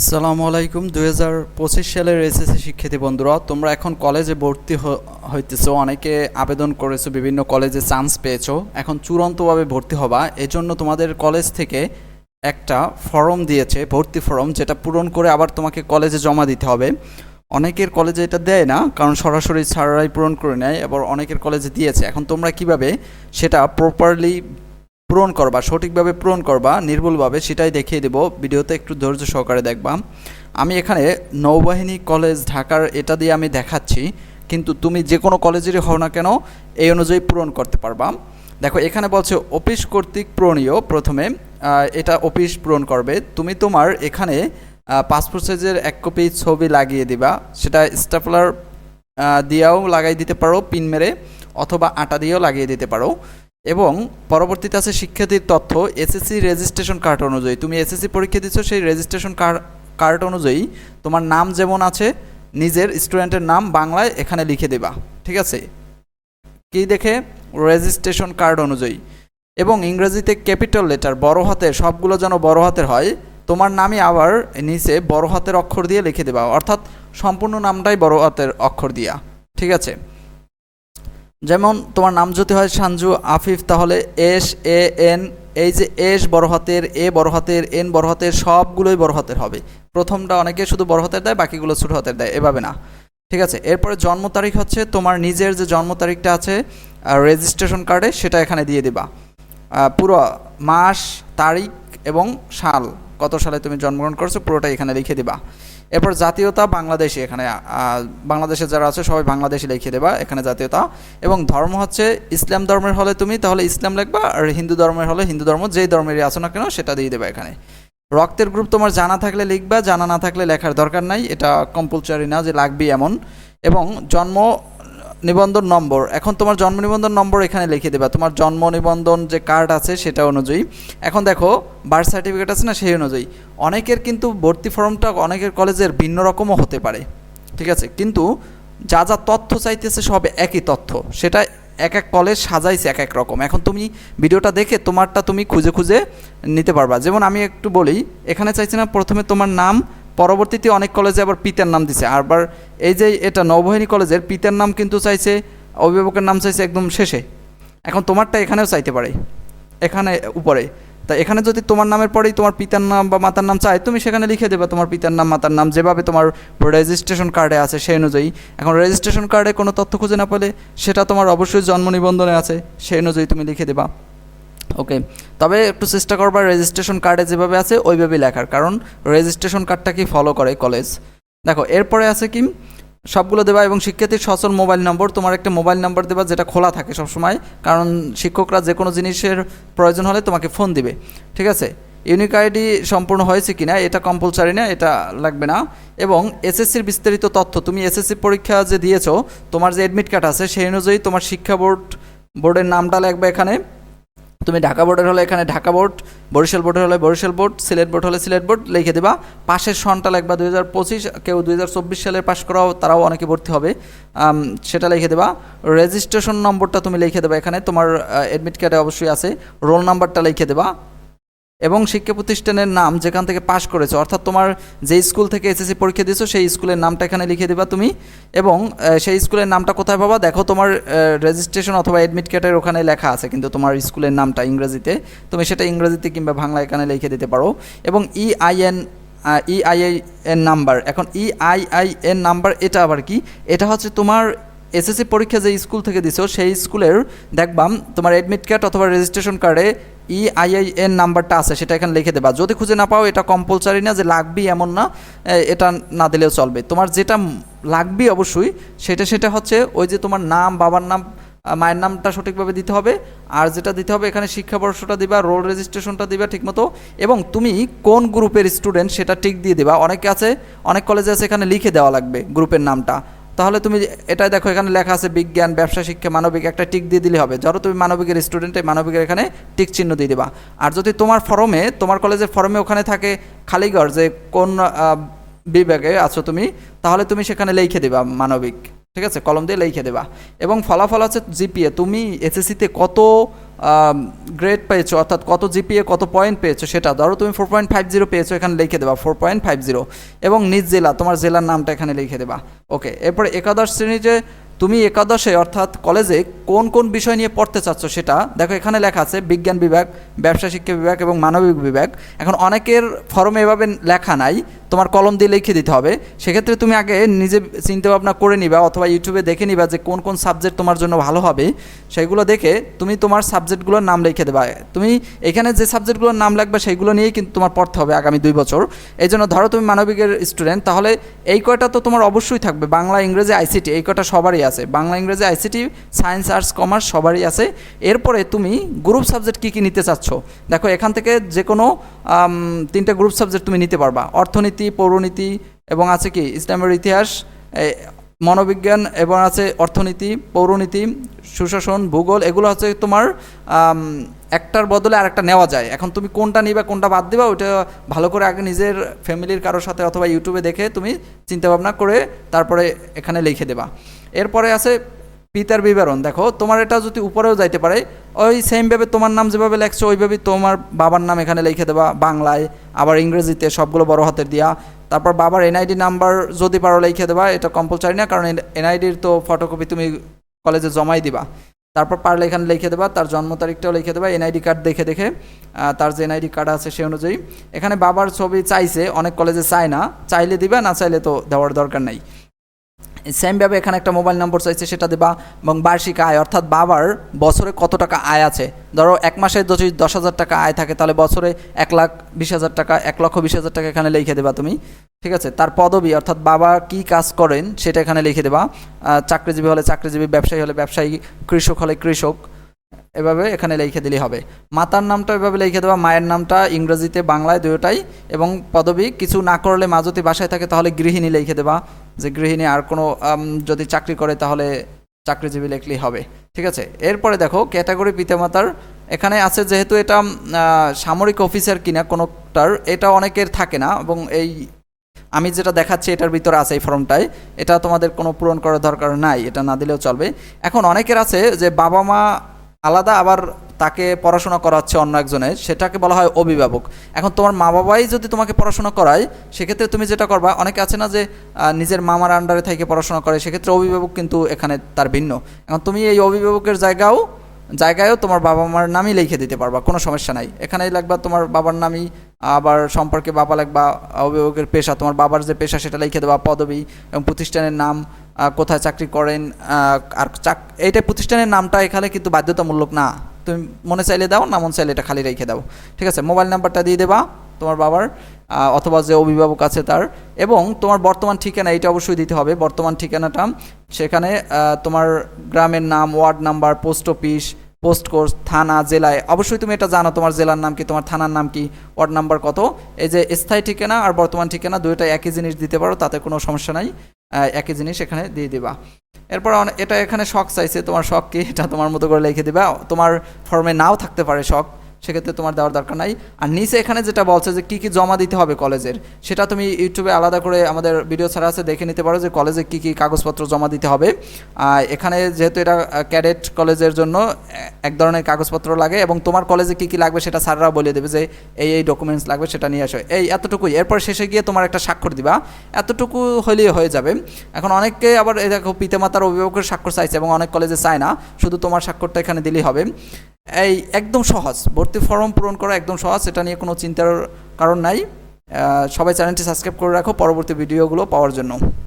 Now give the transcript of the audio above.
আসসালামু আলাইকুম। দুই হাজার পঁচিশ সালের এসএসসি শিক্ষার্থী বন্ধুরা, তোমরা এখন কলেজে ভর্তি হইতেছো। অনেকে আবেদন করেছ, বিভিন্ন কলেজে চান্স পেয়েছ। এখন চূড়ান্তভাবে ভর্তি হবা। এজন্য তোমাদের কলেজ থেকে একটা ফর্ম দিয়েছে, ভর্তি ফর্ম যেটা পূরণ করে আবার তোমাকে কলেজে জমা দিতে হবে। অনেকের কলেজে এটা দেয় না, কারণ সরাসরি স্যাররাই পূরণ করে নেয় এবার অনেকের কলেজে দিয়েছে। এখন তোমরা কীভাবে সেটা প্রপারলি পূরণ করবা, সঠিকভাবে পূরণ করবা, নির্ভুলভাবে সেটাই দেখিয়ে দেব। ভিডিওতে একটু ধৈর্য সহকারে দেখবা। আমি এখানে নৌবাহিনী কলেজ ঢাকার এটা দিয়ে আমি দেখাচ্ছি, কিন্তু তুমি যে কোনো কলেজেরই হও না কেন, এই অনুযায়ী পূরণ করতে পারবা। দেখো, এখানে বলছে অফিস কর্তৃক পূরণীয় প্রথমে এটা অফিস পূরণ করবে। তুমি তোমার এখানে পাসপোর্ট সাইজের এক কপি ছবি লাগিয়ে দিবা। সেটা স্টাপলার দিয়েও লাগাই দিতে পারো পিন মেরে, অথবা আটা দিয়েও লাগিয়ে দিতে পারো। এবং পরবর্তীতে আছে শিক্ষার্থীর তথ্য এসএসসি রেজিস্ট্রেশন কার্ড অনুযায়ী। তুমি এসএসসি পরীক্ষা দিচ্ছ সেই রেজিস্ট্রেশন কার্ড অনুযায়ী তোমার নাম যেমন আছে, নিজের স্টুডেন্টের নাম বাংলায় এখানে লিখে দেবা, ঠিক আছে? কী দেখে? রেজিস্ট্রেশন কার্ড অনুযায়ী। এবং ইংরেজিতে ক্যাপিটাল লেটার বড় হাতের সবগুলো যেন বড় হাতের হয়, তোমার নামই আবার নিচে বড় হাতের অক্ষর দিয়ে লিখে দেবা, অর্থাৎ সম্পূর্ণ নামটাই বড় হাতের অক্ষর দিয়া, ঠিক আছে? যেমন তোমার নাম যদি হয় সানজু আফিফ, তাহলে এস, এ, এন, এই যে এস বড় হাতের, এ বড় হাতের, এন বড় হাতের সবগুলোই বড় হাতের হবে। প্রথমটা অনেকে শুধু বড় হাতের দেয়, বাকিগুলো ছোট হাতের দেয়, এভাবে না। ঠিক আছে, এরপরে জন্ম তারিখ হচ্ছে তোমার নিজের যে জন্ম তারিখটা আছে রেজিস্ট্রেশন কার্ডে সেটা এখানে দিয়ে দিবা। পুরো মাস, তারিখ এবং সাল। কত সালে তুমি জন্মগ্রহণ করছ, পুরোটাই এখানে লিখে দিবা। এরপর জাতীয়তা বাংলাদেশি এখানে বাংলাদেশে যারা আছে, সবাই বাংলাদেশি লিখে দেবা এখানে জাতীয়তা। এবং ধর্ম হচ্ছে ইসলাম ধর্মের হলে তুমি, তাহলে ইসলাম লিখবা, আর হিন্দু ধর্মের হলে হিন্দু ধর্ম, যেই ধর্মেরই আছো না কেন, সেটা দিয়ে দেবা এখানে। রক্তের গ্রুপ তোমার জানা থাকলে লিখবা, জানা না থাকলে লেখার দরকার নাই, এটা কম্পালসারি না যে লাগবে এমন। এবং জন্ম নিবন্ধন নম্বর। এখন তোমার জন্ম নিবন্ধন নম্বর এখানে লিখে দেবা। তোমার জন্ম নিবন্ধন যে কার্ড আছে সেটা অনুযায়ী। এখন দেখো বার্থ সার্টিফিকেট আছে না সেই অনুযায়ী। অনেকের কিন্তু ভর্তি ফর্মটা অনেকের কলেজের ভিন্ন রকমও হতে পারে। ঠিক আছে? কিন্তু যা যা তথ্য চাইতেছে সব একই তথ্য। সেটা এক এক কলেজ সাজাইছে এক এক রকম। এখন তুমি ভিডিওটা দেখে তোমারটা তুমি খুঁজে খুঁজে নিতে পারবা। যেমন আমি একটু বলি, এখানে চাইছি না প্রথমে তোমার নাম পরবর্তীতে অনেক কলেজে আবার পিতার নাম দিছে। আবার এই যে এটা নৌবাহিনী কলেজের পিতার নাম কিন্তু চাইছে, অভিভাবকের নাম চাইছে একদম শেষে। এখন তোমারটা এখানেও চাইতে পারে, এখানে উপরে। তা এখানে যদি তোমার নামের পরেই তোমার পিতার নাম বা মাতার নাম চায়, তুমি সেখানে লিখে দেবে তোমার পিতার নাম, মাতার নাম, যেভাবে তোমার রেজিস্ট্রেশন কার্ডে আছে সেই অনুযায়ী। এখন রেজিস্ট্রেশন কার্ডে কোনো তথ্য খুঁজে না পেলে সেটা তোমার অবশ্যই জন্ম নিবন্ধনে আছে, সেই অনুযায়ী তুমি লিখে দেবা। ওকে তবে একটু চেষ্টা করবা রেজিস্ট্রেশন কার্ডে যেভাবে আছে ওইভাবেই লেখার। কারণ রেজিস্ট্রেশন কার্ডটা কি ফলো করে কলেজ দেখো, এরপরে আছে কি? সবগুলো দেবা এবং শিক্ষার্থীর সচল মোবাইল নম্বর তোমার একটা মোবাইল নাম্বার দেবা যেটা খোলা থাকে সবসময়। কারণ শিক্ষকরা যে কোনো জিনিসের প্রয়োজন হলে তোমাকে ফোন দিবে। ঠিক আছে? ইউনিক আইডি সম্পূর্ণ হয়েছে কিনা, এটা কম্পালসারি না, এটা লাগবে না। এবং এসএসসির বিস্তারিত তথ্য, তুমি এসএসসি পরীক্ষা যে দিয়েছ, তোমার যে অ্যাডমিট কার্ড আছে, সেই অনুযায়ী তোমার শিক্ষা বোর্ড, বোর্ডের নামটা লাগবে এখানে। তুমি ঢাকা বোর্ডের হলে এখানে ঢাকা বোর্ড, বরিশাল বোর্ডের হলে বরিশাল বোর্ড, সিলেট বোর্ড হলে সিলেট বোর্ড, লিখে দেবা। পাশের সনটা লাগবা দুই হাজার পঁচিশ, কেউ দুই হাজার চব্বিশ সালে পাশ করাও, তারাও অনেকে ভর্তি হবে। সেটা লিখে দেবা। রেজিস্ট্রেশন নম্বরটা তুমি লিখে দেবা এখানে, তোমার অ্যাডমিট কার্ডে অবশ্যই আছে। রোল নাম্বারটা লিখে দেবা। এবং শিক্ষা প্রতিষ্ঠানের নাম যেখান থেকে পাশ করেছ, অর্থাৎ তোমার যে স্কুল থেকে এসএসসি পরীক্ষা দিয়েছ, সেই স্কুলের নামটা এখানে লিখে দেবা তুমি। এবং সেই স্কুলের নামটা কোথায় পাবা? দেখো তোমার রেজিস্ট্রেশন অথবা অ্যাডমিট কার্ডের ওখানে লেখা আছে, কিন্তু তোমার স্কুলের নামটা ইংরেজিতে। তুমি সেটা ইংরেজিতে কিংবা বাংলা এখানে লিখে দিতে পারো। এবং E EIN EII N number এখন E ইআইআইএন নাম্বার এটা আবার কি? এটা হচ্ছে তোমার এসএসসি পরীক্ষা যে স্কুল থেকে দিছো, সেই স্কুলের দেখবাম তোমার অ্যাডমিট কার্ড অথবা রেজিস্ট্রেশন কার্ডে E ইআইআইএন নাম্বারটা আছে, সেটা এখানে লিখে দেবা। যদি খুঁজে না পাও, এটা কম্পালসারি না যে লাগবেই এমন না এটা না দিলেও চলবে। তোমার যেটা উম, লাগবেই অবশ্যই, সেটা সেটা হচ্ছে ওই যে তোমার নাম, বাবার নাম মায়ের নামটা সঠিকভাবে দিতে হবে, আর যেটা দিতে হবে, এখানে শিক্ষাবর্ষটা দিবা রোল রেজিস্ট্রেশনটা দিবা ঠিকমতো, এবং তুমি কোন গ্রুপের স্টুডেন্ট সেটা ঠিক দিয়ে দিবা। অনেকে আছে, অনেক কলেজে আছে, এখানে লিখে দেওয়া লাগবে গ্রুপের নামটা। তাহলে তুমি এটাই দেখো, এখানে লেখা আছে বিজ্ঞান, ব্যবসা, শিক্ষা, মানবিক, একটা টিক দিয়ে দিলে হবে। ধরো তুমি মানবিকের স্টুডেন্টে মানবিকের এখানে টিক চিহ্ন দিয়ে দিবা। আর যদি তোমার ফরমে তোমার কলেজের ফরমে ওখানে থাকে খালিগড়, যে কোন বিভাগে আছো তুমি, তাহলে তুমি সেখানে লিখে দিবা মানবিক। ঠিক আছে? কলম দিয়ে লিখে দেবা। এবং ফলাফল আছে জিপিএ। তুমি এসএসসিতে কত গ্রেড পেয়েছ? অর্থাৎ কত জিপিএ, কত পয়েন্ট পেয়েছ সেটা ধরো তুমি ফোর পয়েন্ট ফাইভ জিরো পেয়েছ, এখানে লিখে দেবা ফোর পয়েন্ট ফাইভ জিরো এবং নিজ জেলা, তোমার জেলার নামটা এখানে লিখে দেবা। ওকে এরপরে একাদশ শ্রেণীতে তুমি একাদশে, অর্থাৎ কলেজে কোন কোন বিষয় নিয়ে পড়তে চাচ্ছ সেটা, দেখো এখানে লেখা আছে, বিজ্ঞান বিভাগ, ব্যবসা শিক্ষা বিভাগ এবং মানবিক বিভাগ। এখন অনেকের ফর্মে এভাবে লেখা নাই, তোমার কলম দিয়ে লিখে দিতে হবে। সেক্ষেত্রে তুমি আগে নিজে চিন্তা ভাবনা করে নিবা অথবা ইউটিউবে দেখে নিবা যে কোন কোন সাবজেক্ট তোমার জন্য ভালো হবে। সেগুলো দেখে তুমি তোমার সাবজেক্টগুলোর নাম লিখে দেবা। তুমি এখানে যে সাবজেক্টগুলোর নাম লাগবে সেইগুলো নিয়েই কিন্তু তোমার পড়তে হবে আগামী দুই বছর। এই জন্য ধরো তুমি মানবিকের স্টুডেন্ট তাহলে এই কয়টা তো তোমার অবশ্যই থাকবে। বাংলা, ইংরেজি, আইসিটি, এই কয়টা সবারই আছে। Bangla, Ingreji, ICT science arts commerce সবারই আছে। এরপরে তুমি গ্রুপ সাবজেক্ট কী কী নিতে চাচ্ছ? দেখো, এখান থেকে যে কোনো তিনটা গ্রুপ সাবজেক্ট তুমি নিতে পারবা। অর্থনীতি, পৌরনীতি এবং আছে কি? ইসলামের ইতিহাস মনোবিজ্ঞান এবং আছে অর্থনীতি, পৌরনীতি, সুশাসন, ভূগোল। এগুলো হচ্ছে তোমার একটার বদলে আরেকটা নেওয়া যায়। এখন তুমি কোনটা নিবা, কোনটা বাদ দিবা, ওইটা ভালো করে আগে নিজের ফ্যামিলির কারোর সাথে অথবা ইউটিউবে দেখে তুমি চিন্তা ভাবনা করে তারপরে এখানে লিখে দেবা। এরপরে আছে পিতার বিবরণ। দেখো, তোমার এটা যদি উপরেও যাইতে পারে, ওই সেমভাবে তোমার নাম যেভাবে লেখছো ওইভাবেই তোমার বাবার নাম এখানে লিখে দেবা, বাংলায়, আবার ইংরেজিতে সবগুলো বড় হাতের দিয়া। তারপর বাবার এনআইডি নাম্বার যদি পারো লিখে দেবা, এটা কম্পালসারি না, কারণ এনআইডির তো ফটোকপি তুমি কলেজে জমাই দিবা। তারপর পারলে এখানে লিখে দেবা, তার জন্ম তারিখটাও লিখে দেবা এনআইডি কার্ড দেখে দেখে তার যে এনআইডি কার্ড আছে সেই অনুযায়ী। এখানে বাবার ছবি চাইছে, অনেক কলেজে চায় না, চাইলে দিবা, না চাইলে তো দেওয়ার দরকার নাই। সেমভাবে এখানে একটা মোবাইল নম্বর চাইছে, সেটা দেবা এবং বার্ষিক আয়, অর্থাৎ বাবার বছরে কত টাকা আয় আছে? ধরো এক মাসে যদি দশ হাজার টাকা আয় থাকে, তাহলে বছরে এক লাখ বিশ হাজার টাকা, এক লক্ষ বিশ হাজার টাকা এখানে লিখে দেবা তুমি। ঠিক আছে? তার পদবি, অর্থাৎ বাবা কি কাজ করেন, সেটা এখানে লিখে দেবা। চাকরিজীবী হলে চাকরিজীবী, ব্যবসায়ী হলে ব্যবসায়ী, কৃষক হলে কৃষক। এভাবে এখানে লিখে দিলেই হবে। মাতার নামটা এভাবে লিখে দেওয়া, মায়ের নামটা ইংরেজিতে, বাংলায় দুটোটাই এবং পদবি, কিছু না করলে মা যদি বাসায় থাকে তাহলে গৃহিণী লিখে দেবা। যে গৃহিণী আর কোনো যদি চাকরি করে তাহলে চাকরিজীবী লিখলেই হবে। ঠিক আছে? এরপরে দেখো, ক্যাটাগরি পিতামাতার, এখানে আছে যেহেতু এটা সামরিক অফিসার কিনা কোনোটার, এটা অনেকের থাকে না এবং এই, আমি যেটা দেখাচ্ছি এটার ভিতরে আছে এই ফর্মটায়। এটা তোমাদের কোনো পূরণ করার দরকার নাই, এটা না দিলেও চলবে। এখন অনেকের আছে যে বাবা মা আলাদা আবার তাকে পড়াশোনা করাচ্ছে অন্য একজনের সেটাকে বলা হয় অভিভাবক। এখন তোমার মা বাবাই যদি তোমাকে পড়াশোনা করায়, সেক্ষেত্রে তুমি যেটা করবা, অনেকে আছে না যে নিজের মামার আন্ডারে থেকে পড়াশোনা করে, সেক্ষেত্রে অভিভাবক কিন্তু এখানে তার ভিন্ন। এখন তুমি এই অভিভাবকের জায়গাও, জায়গায়ও তোমার বাবা মার নামই লিখে দিতে পারবা, কোনো সমস্যা নাই। এখানেই লাগবা তোমার বাবার নামই, আবার সম্পর্কে বাবা লাগবা, অভিভাবকের পেশা, তোমার বাবার যে পেশা সেটা লিখে দেওয়া পদবি এবং প্রতিষ্ঠানের নাম কোথায় চাকরি করেন আর চাক, এইটা প্রতিষ্ঠানের নামটা এখানে কিন্তু বাধ্যতামূলক না। তুমি মনে চাইলে দাও, না মন চাইলে এটা খালি রেখে দাও। ঠিক আছে, মোবাইল নাম্বারটা দিয়ে দেবা তোমার বাবার অথবা যে অভিভাবক আছে তার। এবং তোমার বর্তমান ঠিকানা এটা অবশ্যই দিতে হবে। বর্তমান ঠিকানাটা সেখানে তোমার গ্রামের নাম, ward number, post office, post course, থানা, জেলায়। অবশ্যই তুমি এটা জানো, তোমার জেলার নাম কি, তোমার থানার নাম কি, ওয়ার্ড নাম্বার কত। এই যে স্থায়ী ঠিকানা আর বর্তমান ঠিকানা দুইটা একই জিনিস দিতে পারো, তাতে কোনো সমস্যা নাই। একই জিনিস এখানে দিয়ে দিবা। এরপর এটা এখানে শখ চাইছে, তোমার শখ কি এটা তোমার মতো করে লিখে দিবা। তোমার ফর্মে নাও থাকতে পারে শখ। সেক্ষেত্রে তোমার দেওয়ার দরকার নাই। আর নিচে এখানে যেটা বলছে যে কী কী জমা দিতে হবে কলেজের, সেটা তুমি ইউটিউবে আলাদা করে আমাদের ভিডিও ছাড়া আছে, দেখে নিতে পারো যে কলেজে কী কী কাগজপত্র জমা দিতে হবে। এখানে যেহেতু এটা ক্যাডেট কলেজের জন্য এক ধরনের কাগজপত্র লাগে এবং তোমার কলেজে কী কী লাগবে সেটা স্যাররা বলে দেবে যে এই এই ডকুমেন্টস লাগবে সেটা নিয়ে আসো। এই এতটুকুই। এরপর শেষে গিয়ে তোমার একটা স্বাক্ষর দিবা। এতটুকু হলেই হয়ে যাবে। এখন অনেককে আবার এই দেখো পিতামাতার অভিভাবকের স্বাক্ষর চাইছে এবং অনেক কলেজে চায় না। শুধু তোমার স্বাক্ষরটা এখানে দিলেই হবে। এই একদম সহজ। ভর্তি ফর্ম পূরণ করা একদম সহজ, এটা নিয়ে কোনো চিন্তার কারণ নাই। সবাই চ্যানেলটি সাবস্ক্রাইব করে রাখো, পরবর্তী ভিডিওগুলো পাওয়ার জন্য।